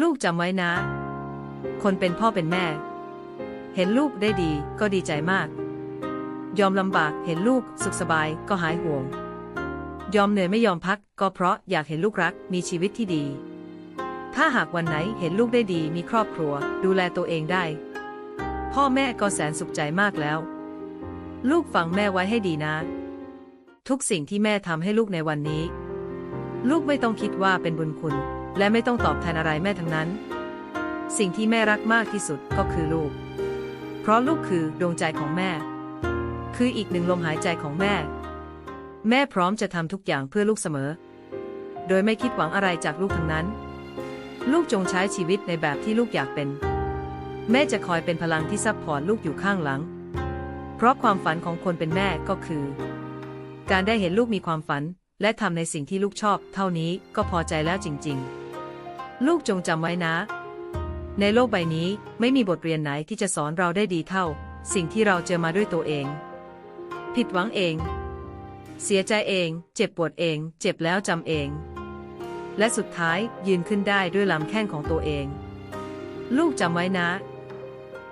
ลูกจำไว้นะ คนเป็นพ่อเป็นแม่ เห็นลูกได้ดีก็ดีใจมาก ยอมลำบากเห็นลูกสุขสบายก็หายห่วง ยอมเหนื่อยไม่ยอมพักก็เพราะอยากเห็นลูกรักมีชีวิตที่ดี ถ้าหากวันไหนเห็นลูกได้ดีมีครอบครัว ดูแลตัวเองได้ พ่อแม่ก็แสนสุขใจมากแล้ว ลูกฟังแม่ไว้ให้ดีนะ ทุกสิ่งที่แม่ทำให้ลูกในวันนี้ ลูกไม่ต้องคิดว่าเป็นบุญคุณ และไม่ต้องตอบแทนอะไรแม่ทั้งนั้น สิ่งที่แม่รักมากที่สุดก็คือลูก เพราะลูกคือดวงใจของแม่ คืออีกหนึ่งลมหายใจของแม่ แม่พร้อมจะทำทุกอย่างเพื่อลูกเสมอ โดยไม่คิดหวังอะไรจากลูกทั้งนั้น ลูกจงใช้ชีวิตในแบบที่ลูกอยากเป็น แม่จะคอยเป็นพลังที่ซับพอร์ตลูกอยู่ข้างหลัง เพราะความฝันของคนเป็นแม่ก็คือ การได้เห็นลูกมีความฝันและทำในสิ่งที่ลูกชอบ เท่านี้ก็พอใจแล้วจริง ๆ ลูกจงจำไว้นะ ในโลกใบนี้ไม่มีบทเรียนไหนที่จะสอนเราได้ดีเท่า สิ่งที่เราเจอมาด้วยตัวเอง ผิดหวังเอง เสียใจเอง เจ็บปวดเอง เจ็บแล้วจำเอง และสุดท้ายยืนขึ้นได้ด้วยลำแข้งของตัวเอง ลูกจำไว้นะ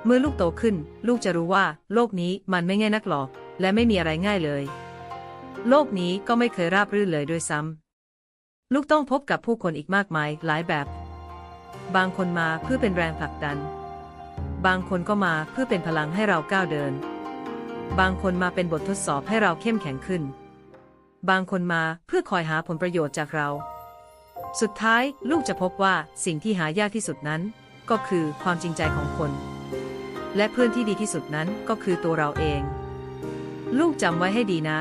เมื่อลูกโตขึ้น ลูกจะรู้ว่า โลกนี้มันไม่ง่ายนักหรอก และไม่มีอะไรง่ายเลย โลกนี้ก็ไม่เคยราบรื่นเลยด้วยซ้ำ ลูกต้องพบกับผู้คนอีกมากมายหลายแบบ บางคนมาเพื่อเป็นแรงผลักดัน บางคนก็มาเพื่อเป็นพลังให้เราก้าวเดิน บางคนมาเป็นบททดสอบให้เราเข้มแข็งขึ้น บางคนมาเพื่อคอยหาผลประโยชน์จากเรา สุดท้ายลูกจะพบว่าสิ่งที่หายากที่สุดนั้น ก็คือความจริงใจของคน และเพื่อนที่ดีที่สุดนั้นก็คือตัวเราเอง ลูกจำไว้ให้ดีนะ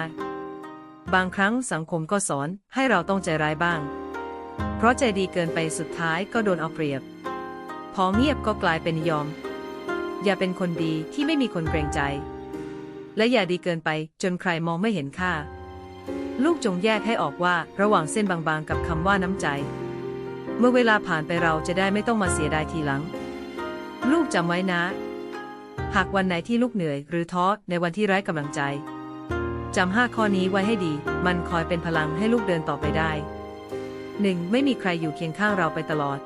บางครั้งสังคมก็สอนให้เราต้องใจร้ายบ้าง เพราะใจดีเกินไปสุดท้ายก็โดนเอาเปรียบ พอเงียบก็กลายเป็นยอม อย่าเป็นคนดีที่ไม่มีคนเกรงใจ และอย่าดีเกินไปจนใครมองไม่เห็นค่า ลูกจงแยกให้ออกว่าระหว่างเส้นบางๆกับคำว่าน้ำใจ เมื่อเวลาผ่านไปเราจะได้ไม่ต้องมาเสียดายทีหลัง ลูกจำไว้นะ หากวันไหนที่ลูกเหนื่อย หรือท้อในวันที่ไร้กำลังใจ จำห้าข้อนี้ไว้ให้ดี มันคอยเป็นพลังให้ลูกเดินต่อไปได้ 1. ไม่มีใครอยู่เคียงข้างเราไปตลอด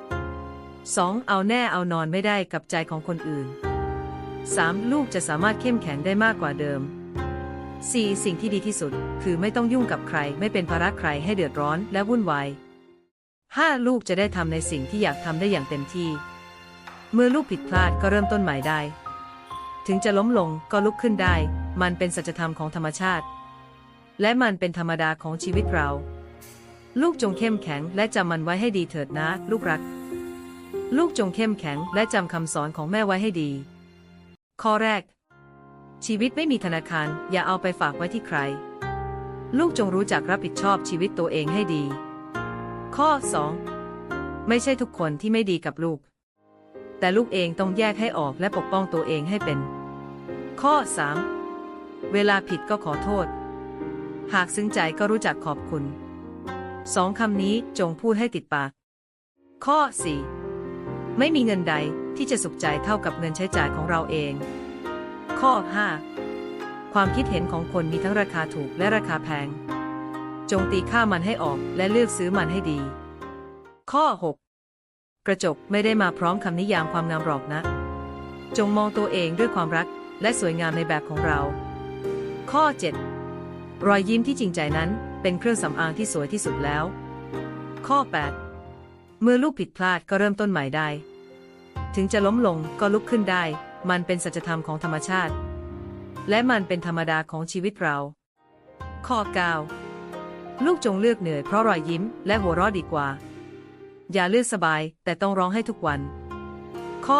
2. เอาแน่เอานอนไม่ได้กับใจของคนอื่น 3. ลูกจะสามารถเข้มแข็งได้มากกว่าเดิม 4. สิ่งที่ดีที่สุด คือไม่ต้องยุ่งกับใคร ไม่เป็นภาระใครให้เดือดร้อนและวุ่นวาย 5. ลูกจะได้ทำในสิ่งที่อยากทำได้อย่างเต็มที่ เมื่อลูกผิดพลาดก็เริ่มต้นใหม่ได้ ถึงจะล้มลงก็ลุกขึ้นได้ มันเป็นสัจธรรมของธรรมชาติ และมันเป็นธรรมดาของชีวิตเรา ลูกจงเข้มแข็งและจำมันไว้ให้ดีเถิดนะ ลูกรัก ลูกจงเข้มแข็งและจำคำสอนของแม่ไว้ให้ดี ข้อแรก ชีวิตไม่มีธนาคาร อย่าเอาไปฝากไว้ที่ใคร ลูกจงรู้จักรับผิดชอบชีวิตตัวเองให้ดี ข้อ 2 ไม่ใช่ทุกคนที่ไม่ดีกับลูก แต่ลูกเองต้องแยกให้ออกและปกป้องตัวเองให้เป็น ข้อ 3 เวลาผิดก็ขอโทษ หากซึ้งใจก็รู้จักขอบคุณ สองคำนี้จงพูดให้ติดปาก ข้อ 4 ไม่มีเงินใดที่จะสุขใจเท่ากับเงินใช้จ่ายของเราเอง ข้อ 5 ความคิดเห็นของคนมีทั้งราคาถูกและราคาแพง จงตีค่ามันให้ออกและเลือกซื้อมันให้ดี ข้อ 6 กระจกไม่ได้มาพร้อมคำนิยามความงามหรอกนะ จงมองตัวเองด้วยความรักและสวยงามในแบบของเรา ข้อ 7 รอยยิ้มที่จริงใจนั้นเป็นเครื่องสำอางที่สวยที่สุดแล้ว ข้อ 8 เมื่อลูกผิดพลาดก็เริ่มต้นใหม่ได้ ถึงจะล้มลงก็ลุกขึ้นได้ มันเป็นสัจธรรมของธรรมชาติ และมันเป็นธรรมดาของชีวิตเรา ข้อ 9 ลูกจงเลือกเหนื่อยเพราะรอยยิ้มและหัวเราะดีกว่า อย่าเลือกสบายแต่ต้องร้องให้ทุกวัน ข้อ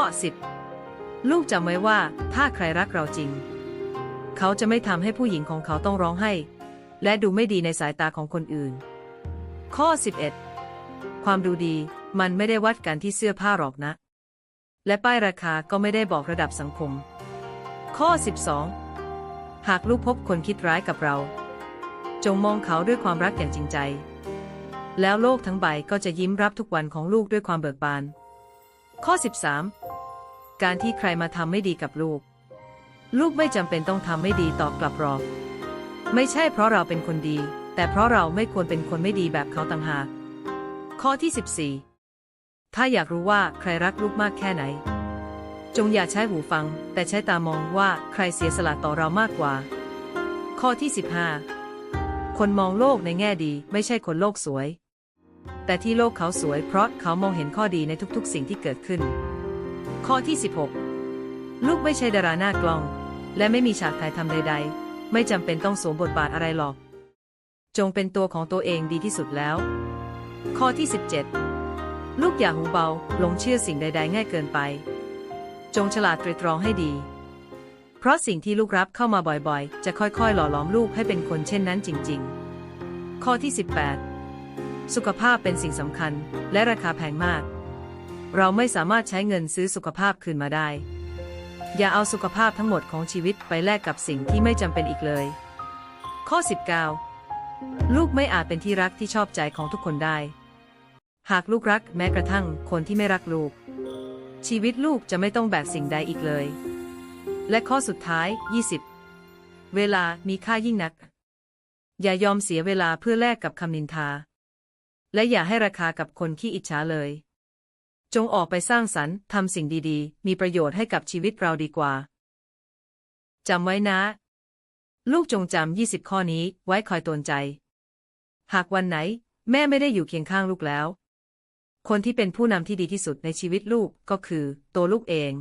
10 ลูกจำไว้ว่าถ้าใครรักเราจริง เขาจะไม่ทำให้ผู้หญิงของเขาต้องร้องไห้ และดูไม่ดีในสายตาของคนอื่น ข้อ 11 ความดูดีมันไม่ได้วัดกันที่เสื้อผ้าหรอกนะ และป้ายราคาก็ไม่ได้บอกระดับสังคม ข้อ 12 หากลูกพบคนคิดร้ายกับเรา จงมองเขาด้วยความรักอย่างจริงใจ แล้วโลกทั้งใบก็จะยิ้มรับทุกวันของลูกด้วยความเบิกบาน ข้อ 13 การที่ใครมาทำไม่ดีกับลูก ลูกไม่จำเป็นต้องทำไม่ดีตอบกลับหรอก ไม่ใช่เพราะเราเป็นคนดี แต่เพราะเราไม่ควรเป็นคนไม่ดีแบบเขาต่างหาก ข้อที่ 14 ถ้าอยากรู้ว่าใครรักลูกมากแค่ไหน จงอย่าใช้หูฟัง แต่ใช้ตามองว่าใครเสียสละต่อเรามากกว่า ข้อที่ 15 คนมองโลกในแง่ดีไม่ใช่คนโลกสวย แต่ที่โลกเขาสวยเพราะเขามองเห็นข้อดีในทุกๆ สิ่งที่เกิดขึ้น ข้อที่ 16 ลูกไม่ใช่ดาราหน้ากล้อง และไม่มีฉากถ่ายทำใด ๆ ไม่จำเป็นต้องสวมบทบาทอะไรหรอก จงเป็นตัวของตัวเองดีที่สุดแล้ว ข้อที่ 17 ลูกอย่าหูเบาหลงเชื่อสิ่งใด ๆ ง่ายเกินไป จงฉลาดตรีตรองให้ดี เพราะสิ่งที่ลูกรับเข้ามาบ่อยๆ จะค่อยๆ หล่อหลอมลูกให้เป็นคนเช่นนั้นจริง ๆ ข้อที่ 18 สุขภาพเป็นสิ่งสำคัญและราคาแพงมาก เราไม่สามารถใช้เงินซื้อสุขภาพคืนมาได้ อย่าเอาสุขภาพทั้งหมดของชีวิตไปแลกกับสิ่งที่ไม่จำเป็นอีกเลย ข้อ 19 ลูกไม่อาจเป็นที่รักที่ชอบใจของทุกคนได้ หากลูกรักแม้กระทั่งคนที่ไม่รักลูก ชีวิตลูกจะไม่ต้องแบกสิ่งใดอีกเลย และข้อสุดท้าย 20 เวลามีค่ายิ่งนัก อย่ายอมเสียเวลาเพื่อแลกกับคำนินทา และอย่าให้ราคากับคนขี้อิจฉาเลย จงออกไปสร้างสรรค์ทำสิ่งดีๆ มีประโยชน์ให้กับชีวิตเราดีกว่า จำไว้นะ ลูกจงจำยี่สิบข้อนี้ไว้คอยตวนใจ หากวันไหน แม่ไม่ได้อยู่เคียงข้างลูกแล้ว คนที่เป็นผู้นำที่ดีที่สุดในชีวิตลูกก็คือ ตัวลูกเอง